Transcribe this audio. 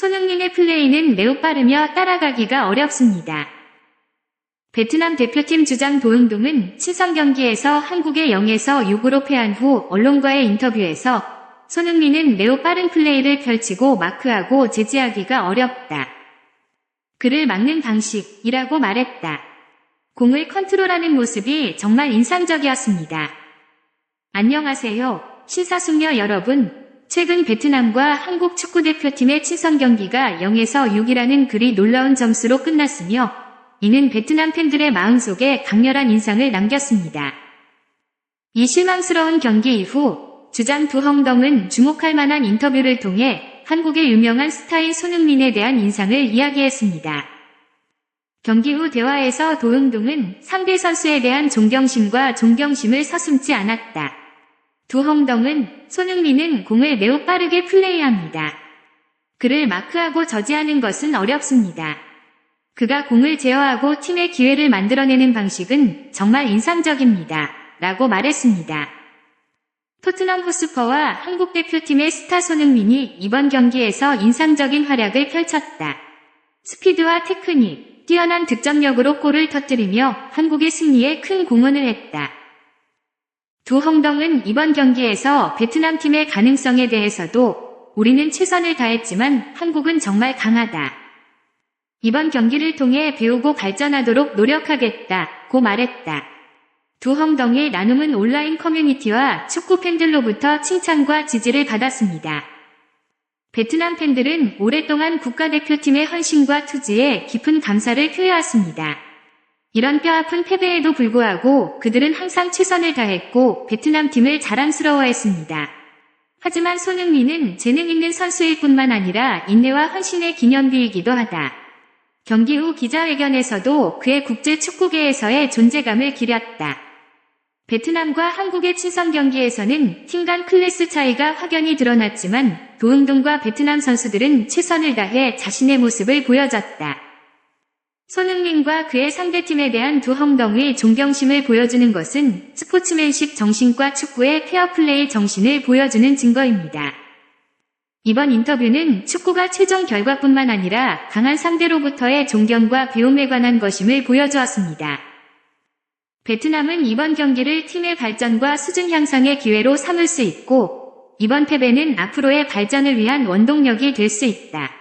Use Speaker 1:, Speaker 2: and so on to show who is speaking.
Speaker 1: 손흥민의 플레이는 매우 빠르며 따라가기가 어렵습니다. 베트남 대표팀 주장 도흥동은 친선 경기에서 한국의 0에서 6으로 패한 후 언론과의 인터뷰에서 손흥민은 매우 빠른 플레이를 펼치고 마크하고 제지하기가 어렵다. 그를 막는 방식이라고 말했다. 공을 컨트롤하는 모습이 정말 인상적이었습니다. 안녕하세요. 시사숙녀 여러분. 최근 베트남과 한국 축구대표팀의 친선 경기가 0에서 6이라는 그리 놀라운 점수로 끝났으며 이는 베트남 팬들의 마음속에 강렬한 인상을 남겼습니다. 이 실망스러운 경기 이후 주장 두헝덩은 주목할 만한 인터뷰를 통해 한국의 유명한 스타인 손흥민에 대한 인상을 이야기했습니다. 경기 후 대화에서 도흥동은 상대 선수에 대한 존경심과 존경심을 서슴지 않았다. 두헝덩은 손흥민은 공을 매우 빠르게 플레이합니다. 그를 마크하고 저지하는 것은 어렵습니다. 그가 공을 제어하고 팀의 기회를 만들어내는 방식은 정말 인상적입니다. 라고 말했습니다. 토트넘 호스퍼와 한국 대표팀의 스타 손흥민이 이번 경기에서 인상적인 활약을 펼쳤다. 스피드와 테크닉, 뛰어난 득점력으로 골을 터뜨리며 한국의 승리에 큰 공헌을 했다. 두헝덩은 이번 경기에서 베트남 팀의 가능성에 대해서도 우리는 최선을 다했지만 한국은 정말 강하다. 이번 경기를 통해 배우고 발전하도록 노력하겠다 고 말했다. 두헝덩의 나눔은 온라인 커뮤니티와 축구 팬들로부터 칭찬과 지지를 받았습니다. 베트남 팬들은 오랫동안 국가대표팀의 헌신과 투지에 깊은 감사를 표해왔습니다. 이런 뼈아픈 패배에도 불구하고 그들은 항상 최선을 다했고 베트남 팀을 자랑스러워했습니다. 하지만 손흥민은 재능 있는 선수일 뿐만 아니라 인내와 헌신의 기념비이기도 하다. 경기 후 기자회견에서도 그의 국제 축구계에서의 존재감을 기렸다. 베트남과 한국의 친선 경기에서는 팀 간 클래스 차이가 확연히 드러났지만 도흥동과 베트남 선수들은 최선을 다해 자신의 모습을 보여줬다. 손흥민과 그의 상대팀에 대한 두 헝덩의 존경심을 보여주는 것은 스포츠맨십 정신과 축구의 페어플레이 정신을 보여주는 증거입니다. 이번 인터뷰는 축구가 최종 결과뿐만 아니라 강한 상대로부터의 존경과 배움에 관한 것임을 보여주었습니다. 베트남은 이번 경기를 팀의 발전과 수준 향상의 기회로 삼을 수 있고 이번 패배는 앞으로의 발전을 위한 원동력이 될 수 있다.